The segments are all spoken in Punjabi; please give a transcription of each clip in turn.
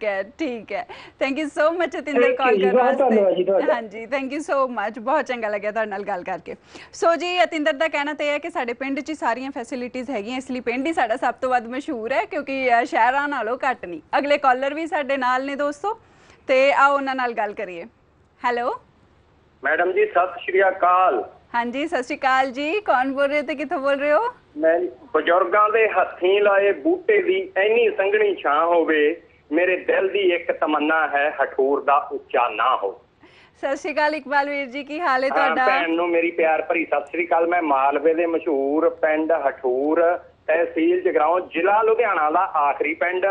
ਠੀਕ ਹੈ ਠੀਕ ਹੈ। Thank you so much Atinder Thank call ਕਰਨ ਵਾਸਤੇ। ਹਾਂਜੀ ਥੈਂਕ ਯੂ ਸੋ ਮਚ ਬਹੁਤ ਚੰਗਾ ਲੱਗਿਆ ਤੁਹਾਡੇ ਨਾਲ ਗੱਲ ਕਰਕੇ। ਸੋ ਜੀ ਅਤਿੰਦਰ ਦਾ ਕਹਿਣਾ ਤੇ ਹੈ ਕਿ ਸਾਡੇ ਪਿੰਡ 'ਚ ਸਾਰੀਆਂ ਫੈਸਿਲਿਟੀਆਂ ਹੈਗੀਆਂ ਇਸ ਲਈ ਪਿੰਡ ਹੀ ਸਾਡਾ ਸਭ ਤੋਂ ਵੱਧ ਮਸ਼ਹੂਰ ਹੈ ਕਿਉਂਕਿ ਸ਼ਹਿਰਾਂ ਨਾਲੋਂ ਘੱਟ ਨਹੀਂ। ਅਗਲੇ ਕਾਲਰ ਵੀ ਸਾਡੇ ਨਾਲ ਨੇ ਦੋਸਤੋ ਤੇ ਆਓ ਉਹਨਾਂ ਨਾਲ ਗੱਲ ਕਰੀਏ। ਹੈਲੋ ਮੈਡਮ ਜੀ ਸਤਿ ਸ਼੍ਰੀ ਅਕਾਲ। ਹਾਂਜੀ ਸਤਿ ਸ਼੍ਰੀ ਅਕਾਲ ਜੀ ਕੌਣ ਬੋਲ ਰਹੇ ਤੇ ਕਿੱਥੋਂ ਬੋਲ ਰਹੇ ਹੋ? ਮੈਂ ਬਜ਼ੁਰਗਾਂ ਦੇ ਹੱਥੀਂ ਲਾਏ ਬੂਟੇ ਦੀ ਐਨੀ ਸੰਘਣੀ ਛਾਂ ਹੋਵੇ ਮੇਰੇ ਦਿਲ ਦੀ ਇੱਕ ਤਮੰਨਾ ਹੈ ਹਠੂਰ ਦਾ ਉੱਚਾ ਨਾ ਹੋ। ਸਤਿ ਸ਼੍ਰੀ ਅਕਾਲ ਇਕਬਾਲ ਵੀਰ ਜੀ ਕੀ ਹਾਲ ਹੈ ਤੁਹਾਡਾ? ਭੈਣ ਨੂੰ ਮੇਰੀ ਪਿਆਰ ਭਰੀ ਸਤਿ ਸ਼੍ਰੀ ਅਕਾਲ। ਮੈਂ ਮਾਲਵੇ ਦੇ ਮਸ਼ਹੂਰ ਪਿੰਡ ਹਠੂਰ ਤਹਿਸੀਲ ਜਗਰਾਉਂ ਜ਼ਿਲ੍ਹਾ ਲੁਧਿਆਣਾ ਦਾ ਆਖਰੀ ਪਿੰਡ।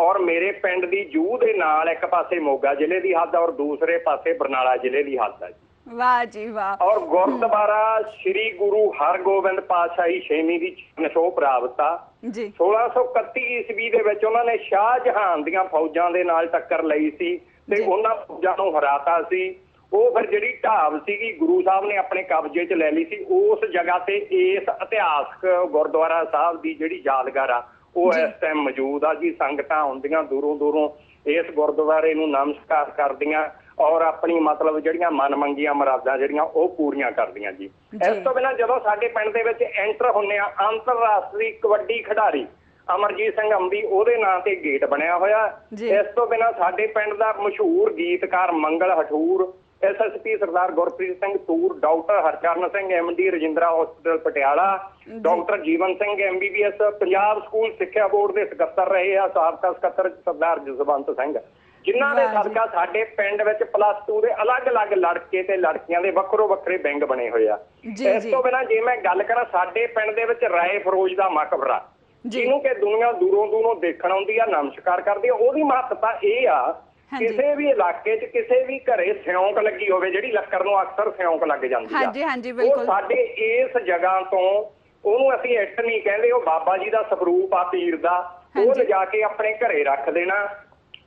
ਔਰ ਮੇਰੇ ਪਿੰਡ ਦੀ ਜੂਹ ਦੇ ਨਾਲ ਇੱਕ ਪਾਸੇ ਮੋਗਾ ਜ਼ਿਲ੍ਹੇ ਦੀ ਹੱਦ ਔਰ ਦੂਸਰੇ ਪਾਸੇ ਬਰਨਾਲਾ ਜ਼ਿਲ੍ਹੇ ਦੀ ਹੱਦ ਹੈ ਜੀ। ਵਾਹ ਜੀ ਵਾਹ। ਔਰ ਗੁਰਦੁਆਰਾ ਸ੍ਰੀ ਗੁਰੂ ਹਰਗੋਬਿੰਦ ਪਾਤਸ਼ਾਹੀ ਛੇਵੀਂ ਦੀ ਨਸ਼ੋ ਪ੍ਰਾਪਤ ਆ ਜੀ 1631 ਈਸਵੀ ਦੇ ਵਿੱਚ ਉਹਨਾਂ ਨੇ ਸ਼ਾਹ ਜਹਾਨ ਦੀਆਂ ਫੌਜਾਂ ਦੇ ਨਾਲ ਟੱਕਰ ਲਈ ਸੀ ਤੇ। ਉਹਨਾਂ ਫੌਜਾਂ ਨੂੰ ਹਰਾਤਾ ਸੀ। ਉਹ ਫਿਰ ਜਿਹੜੀ ਢਾਬ ਸੀਗੀ ਗੁਰੂ ਸਾਹਿਬ ਨੇ ਆਪਣੇ ਕਬਜ਼ੇ 'ਚ ਲੈ ਲਈ ਸੀ। ਉਸ ਜਗ੍ਹਾ ਤੇ ਇਸ ਇਤਿਹਾਸਕ ਗੁਰਦੁਆਰਾ ਸਾਹਿਬ ਦੀ ਜਿਹੜੀ ਯਾਦਗਾਰ ਆ ਉਹ। ਇਸ ਟਾਈਮ ਮੌਜੂਦ ਆ ਜੀ। ਸੰਗਤਾਂ ਹੁੰਦੀਆਂ ਦੂਰੋਂ ਦੂਰੋਂ ਇਸ ਗੁਰਦੁਆਰੇ ਨੂੰ ਨਮਸਕਾਰ ਕਰਦੀਆਂ। ਔਰ ਆਪਣੀ ਮਤਲਬ ਜਿਹੜੀਆਂ ਮਨ ਮੰਗੀਆਂ ਮੁਰਾਦਾਂ ਜਿਹੜੀਆਂ ਉਹ ਪੂਰੀਆਂ ਕਰਦੀਆਂ ਜੀ। ਇਸ ਤੋਂ ਬਿਨਾਂ ਜਦੋਂ ਸਾਡੇ ਪਿੰਡ ਦੇ ਵਿੱਚ ਐਂਟਰ ਹੁੰਨੇ ਆ ਅੰਤਰਰਾਸ਼ਟਰੀ ਕਬੱਡੀ ਖਿਡਾਰੀ ਅਮਰਜੀਤ ਸਿੰਘ ਅੰਬੀ ਉਹਦੇ ਨਾਂ ਤੇ ਗੇਟ ਬਣਿਆ ਹੋਇਆ। ਇਸ ਤੋਂ ਬਿਨਾਂ ਸਾਡੇ ਪਿੰਡ ਦਾ ਮਸ਼ਹੂਰ ਗੀਤਕਾਰ Mangal Hathur SSP Sardar Gurpreet Singh Toor doctor Harcharan Singh MD Rajindra hospital Patiala doctor Jeevan Singh MBBS Punjab school ਸਿੱਖਿਆ ਬੋਰਡ ਦੇ ਸਕੱਤਰ ਰਹੇ ਆ ਸਾਬਕਾ ਸਕੱਤਰ ਸਰਦਾਰ ਜਸਵੰਤ ਸਿੰਘ ਜਿਨ੍ਹਾਂ ਦੇ। ਸਦਕਾ ਸਾਡੇ ਪਿੰਡ ਵਿੱਚ ਪਲੱਸ 2 ਦੇ ਅਲੱਗ-ਅਲੱਗ ਲੜਕੇ ਤੇ ਲੜਕੀਆਂ ਦੇ ਵੱਖਰੋ ਵੱਖਰੇ ਵਿੰਗ ਬਣੇ ਹੋਏ ਆ ਇਸ। ਤੋਂ ਬਿਨਾਂ ਜੇ ਮੈਂ ਗੱਲ ਕਰਾਂ ਸਾਡੇ ਪਿੰਡ ਦੇ ਵਿੱਚ ਰਾਏ ਫਰੋਜ਼ ਦਾ ਮਕਬਰਾ। ਜਿਹਨੂੰ ਕਿ ਦੁਨੀਆ ਦੂਰੋਂ ਦੂਰੋਂ ਦੇਖਣ ਆਉਂਦੀ ਆ ਨਮਸਕਾਰ ਕਰਦੀ ਆ ਉਹਦੀ ਮਹੱਤਤਾ ਇਹ ਆ। ਕਿਸੇ ਵੀ ਇਲਾਕੇ 'ਚ ਕਿਸੇ ਵੀ ਘਰੇ ਸਿਉਂਕ ਲੱਗੀ ਹੋਵੇ ਜਿਹੜੀ ਲੱਕੜ ਨੂੰ ਅਕਸਰ ਸਿਉਂਕ ਲੱਗ ਜਾਂਦੀ ਆ ਹਾਂਜੀ, ਹਾਂਜੀ, ਬਿਲਕੁਲ। ਉਹ ਸਾਡੇ ਇਸ ਜਗ੍ਹਾ ਤੋਂ ਉਹਨੂੰ ਅਸੀਂ ਇੱਟ ਨਹੀਂ ਕਹਿੰਦੇ ਉਹ ਬਾਬਾ ਜੀ ਦਾ ਸਵਰੂਪ ਆ ਪੀਰ ਦਾ ਉਹ। ਲਿਜਾ ਕੇ ਆਪਣੇ ਘਰੇ ਰੱਖ ਦੇਣਾ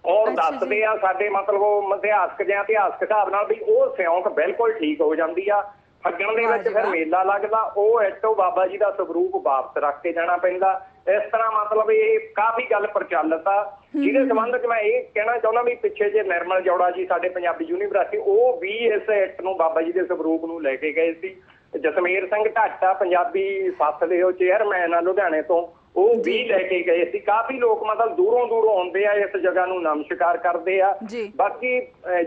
ਔਰ। ਦੱਸਦੇ ਆ ਸਾਡੇ ਮਤਲਬ ਉਹ ਇਤਿਹਾਸਕ ਜਾਂ ਇਤਿਹਾਸਕ ਹਿਸਾਬ ਨਾਲ ਵੀ ਉਹ ਸਿਉਂਕ ਬਿਲਕੁਲ ਠੀਕ ਹੋ ਜਾਂਦੀ ਆ। ਫੱਗਣ ਦੇ ਵਿੱਚ ਫਿਰ। ਮੇਲਾ ਲੱਗਦਾ ਉਹ ਇੱਟੋ ਬਾਬਾ ਜੀ ਦਾ ਸਵਰੂਪ ਵਾਪਸ ਰੱਖ ਕੇ ਜਾਣਾ ਪੈਂਦਾ। ਇਸ ਤਰ੍ਹਾਂ ਮਤਲਬ ਇਹ ਕਾਫੀ ਗੱਲ ਪ੍ਰਚਲਿਤ ਆ। ਜਿਹਦੇ ਸੰਬੰਧ 'ਚ ਮੈਂ ਇਹ ਕਹਿਣਾ ਚਾਹੁੰਦਾ ਵੀ ਪਿੱਛੇ ਜੇ ਨਿਰਮਲ ਜੋੜਾ ਜੀ ਸਾਡੇ ਪੰਜਾਬੀ ਯੂਨੀਵਰਸਿਟੀ ਉਹ ਵੀ ਇਸ ਇੱਟ ਨੂੰ ਬਾਬਾ ਜੀ ਦੇ ਸਵਰੂਪ ਨੂੰ ਲੈ ਕੇ ਗਏ ਸੀ। ਜਸਮੀਰ ਸਿੰਘ ਢਾਟਾ ਪੰਜਾਬੀ ਸੱਥ ਦੇ ਉਹ ਚੇਅਰਮੈਨ ਆ ਲੁਧਿਆਣੇ ਤੋਂ। ਉਹ ਵੀ ਲੈ ਕੇ ਗਏ ਸੀ ਕਾਫੀ ਲੋਕ ਮਤਲਬ ਦੂਰੋਂ ਦੂਰੋਂ ਆਉਂਦੇ ਆ ਇਸ ਜਗ੍ਹਾ ਨੂੰ ਨਮਸਕਾਰ ਕਰਦੇ ਆ। ਬਾਕੀ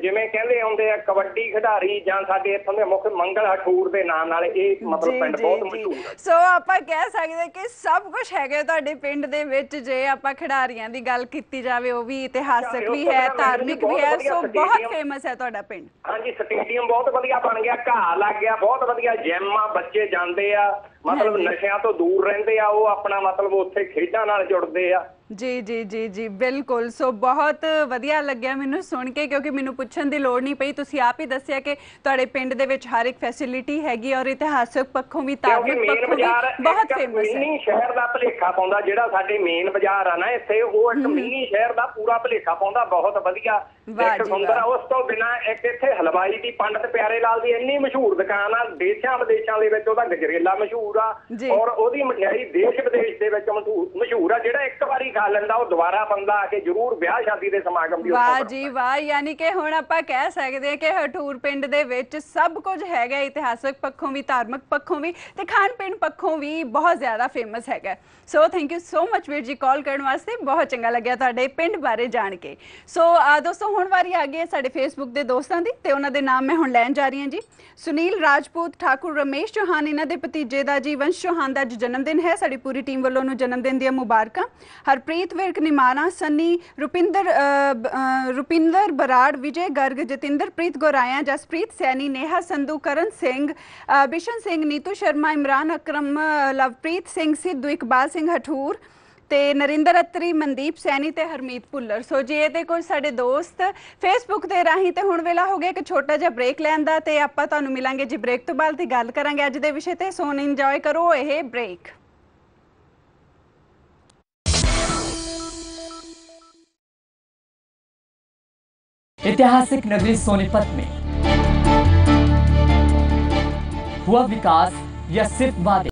ਜਿਵੇਂ ਕਹਿੰਦੇ ਹੁੰਦੇ ਆ ਕਬੱਡੀ ਖਿਡਾਰੀ ਜਾਂ ਸਾਡੇ ਇੱਥੋਂ ਦੇ ਮੁੱਖ ਮੰਗਲ ਹਠੂਰ ਦੇ ਨਾਮ ਨਾਲ ਇਹ ਮਤਲਬ ਪਿੰਡ ਬਹੁਤ। ਮਸ਼ਹੂਰ ਹੈ ਸੋ ਆਪਾਂ ਕਹਿ ਸਕਦੇ ਕਿ ਸਭ ਕੁਝ ਹੈਗਾ ਤੁਹਾਡੇ ਪਿੰਡ ਦੇ ਵਿੱਚ ਜੇ ਆਪਾਂ ਖਿਡਾਰੀਆਂ ਦੀ ਗੱਲ ਕੀਤੀ ਜਾਵੇ ਉਹ ਵੀ ਇਤਿਹਾਸਕ ਵੀ ਹੈ ਧਾਰਮਿਕ ਵੀ ਹੈ ਸੋ ਬਹੁਤ ਫੇਮਸ ਹੈ ਤੁਹਾਡਾ ਪਿੰਡ ਹਾਂਜੀ ਸਟੇਡੀਅਮ ਬਹੁਤ ਵਧੀਆ ਬਣ ਗਿਆ ਘਾਹ ਲੱਗ ਗਿਆ ਬਹੁਤ ਵਧੀਆ ਜਿਮ ਆ ਬੱਚੇ ਜਾਂਦੇ ਆ ਮਤਲਬ। ਨਸ਼ਿਆਂ ਤੋਂ ਦੂਰ ਰਹਿੰਦੇ ਆ ਉਹ ਆਪਣਾ ਮਤਲਬ ਉੱਥੇ ਖੇਡਾਂ ਨਾਲ ਜੁੜਦੇ ਆ। ਜੀ ਜੀ ਜੀ ਜੀ ਬਿਲਕੁਲ। ਸੋ ਬਹੁਤ ਵਧੀਆ ਲੱਗਿਆ ਮੈਨੂੰ ਸੁਣ ਕੇ ਕਿਉਂਕਿ ਮੈਨੂੰ ਪੁੱਛਣ ਦੀ ਲੋੜ ਨਹੀਂ ਪਈ। ਤੁਸੀਂ ਆਪ ਹੀ ਦੱਸਿਆ ਕਿ ਤੁਹਾਡੇ ਪਿੰਡ ਦੇ ਵਿੱਚ ਹਰ ਇੱਕ ਫੈਸਿਲਿਟੀ ਹੈਗੀ ਔਰ ਇਤਿਹਾਸਕ ਪੱਖੋਂ ਵੀ ਮੇਨ ਪੱਖੋਂ ਵੀ ਬਹੁਤ ਫੇਮਸ ਹੈ। ਮਿੰਨੀ ਸ਼ਹਿਰ ਦਾ ਭਲੇਖਾ ਪਾਉਂਦਾ ਜਿਹੜਾ ਸਾਡੇ ਮੇਨ ਬਾਜ਼ਾਰ ਆ ਨਾ ਇੱਥੇ ਉਹ ਇੱਕ ਮਿੰਨੀ ਸ਼ਹਿਰ ਦਾ ਪੂਰਾ ਭਲੇਖਾ ਪਾਉਂਦਾ ਬਹੁਤ ਵਧੀਆ। ਇੱਕ ਸੁੰਦਰ। ਉਸ ਤੋਂ ਬਿਨਾ ਇੱਕ ਇੱਥੇ ਹਲਵਾਈ ਦੀ ਪੰਡਤ ਪਿਆਰੇ ਲਾਲ ਦੀ ਇੰਨੀ ਮਸ਼ਹੂਰ ਦੁਕਾਨ ਆ ਦੇਸ਼ਾਂ ਵਿਦੇਸ਼ਾਂ ਦੇ ਵਿੱਚ ਉਹਦਾ ਗਜਰੇਲਾ ਮਸ਼ਹੂਰ ਆ। ਔਰ ਉਹਦੀ ਮਠਿਆਈ ਦੇਸ਼ ਵਿਦੇਸ਼ ਦੇ ਵਿੱਚ ਮਸ਼ਹੂਰ ਆ ਜਿਹੜਾ ਇੱਕ ਖਾ ਲੈਂਦਾ ਉਹ ਦੁਬਾਰਾ ਬੰਦਾ ਆ ਕੇ ਜ਼ਰੂਰ ਵਿਆਹ ਸ਼ਾਦੀ ਦੇ ਸਮਾਗਮ ਦੀ ਵਾਹ। ਜੀ ਵਾਹ ਯਾਨੀ ਕਿ ਹੁਣ ਆਪਾਂ ਕਹਿ ਸਕਦੇ ਹਾਂ ਕਿ ਹਠੂਰ ਪਿੰਡ ਦੇ ਵਿੱਚ ਸਭ ਕੁਝ ਹੈਗਾ ਇਤਿਹਾਸਕ ਪੱਖੋਂ ਵੀ ਧਾਰਮਿਕ ਪੱਖੋਂ ਵੀ ਤੇ ਖਾਣ ਪੀਣ ਪੱਖੋਂ ਵੀ ਬਹੁਤ ਜ਼ਿਆਦਾ ਫੇਮਸ ਹੈਗਾ। So thank you so much ਵੀਰ ਜੀ ਕਾਲ ਕਰਨ ਵਾਸਤੇ ਬਹੁਤ ਚੰਗਾ ਲੱਗਿਆ ਤੁਹਾਡੇ ਪਿੰਡ ਬਾਰੇ ਜਾਣ ਕੇ। ਸੋ ਦੋਸਤੋ ਹੁਣ ਵਾਰੀ ਆ ਗਈ ਹੈ ਸਾਡੇ ਫੇਸਬੁੱਕ ਦੇ ਦੋਸਤਾਂ ਦੀ ਤੇ ਉਹਨਾਂ ਦੇ ਨਾਮ ਮੈਂ ਹੁਣ ਲੈਣ ਜਾ ਰਹੀ ਹਾਂ ਜੀ। ਸੁਨੀਲ ਰਾਜਪੂਤ ਠਾਕੁਰ ਰਮੇਸ਼ ਚੌਹਾਨ ਇਹਨਾਂ ਦੇ ਭਤੀਜੇ ਦਾ ਜੀ ਵੰਸ਼ ਚੌਹਾਨ ਦਾ ਅੱਜ ਜਨਮ ਦਿਨ ਹੈ। ਸਾਡੀ ਪੂਰੀ ਟੀਮ ਵੱਲੋਂ ਉਹਨੂੰ ਜਨਮ ਦਿਨ ਦੀਆਂ ਮੁਬਾਰਕਾਂ। ਹਰਪ੍ਰੀਤ ਵਿਰਕ ਨਿਮਾਣਾ, ਸੰਨੀ ਰੁਪਿੰਦਰ ਰੁਪਿੰਦਰ ਬਰਾੜ, ਵਿਜੇ ਗਰਗ ਜਤਿੰਦਰਪ੍ਰੀਤ ਗੋਰਾਇਆ, ਜਸਪ੍ਰੀਤ ਸੈਣੀ, ਨੇਹਾ ਸੰਧੂ, ਕਰਨ ਸਿੰਘ ਬਿਸ਼ਨ ਸਿੰਘ, ਨੀਤੂ ਸ਼ਰਮਾ, ਇਮਰਾਨ ਅਕਰਮ ਲਵਪ੍ਰੀਤ ਸਿੰਘ, ਸਿੱਧੂ ਇਕਬਾਲ ਸਿੰਘ ਹਠੂਰ ਤੇ ਨਰਿੰਦਰ ਅਤਰੀ, ਮਨਦੀਪ ਸੈਣੀ ਤੇ ਹਰਮੀਤ ਭੁੱਲਰ। ਸੋ ਜੇ ਇਹ ਤੇ ਕੁਝ ਸਾਡੇ ਦੋਸਤ ਫੇਸਬੁੱਕ ਤੇ ਰਾਹੀਂ ਤੇ ਹੁਣ ਵੇਲਾ ਹੋ ਗਿਆ ਇੱਕ ਛੋਟਾ ਜਿਹਾ ਬ੍ਰੇਕ ਲੈਣ ਦਾ ਤੇ ਆਪਾਂ ਤੁਹਾਨੂੰ ਮਿਲਾਂਗੇ ਜੀ ਬ੍ਰੇਕ ਤੋਂ ਬਾਅਦ ਤੇ ਗੱਲ ਕਰਾਂਗੇ ਅੱਜ ਦੇ ਵਿਸ਼ੇ ਤੇ। ਸੋ ਇੰਜੋਏ ਕਰੋ ਇਹ ਬ੍ਰੇਕ ऐतिहासिक नगरी सोनीपत में हुआ विकास या सिर्फ वादे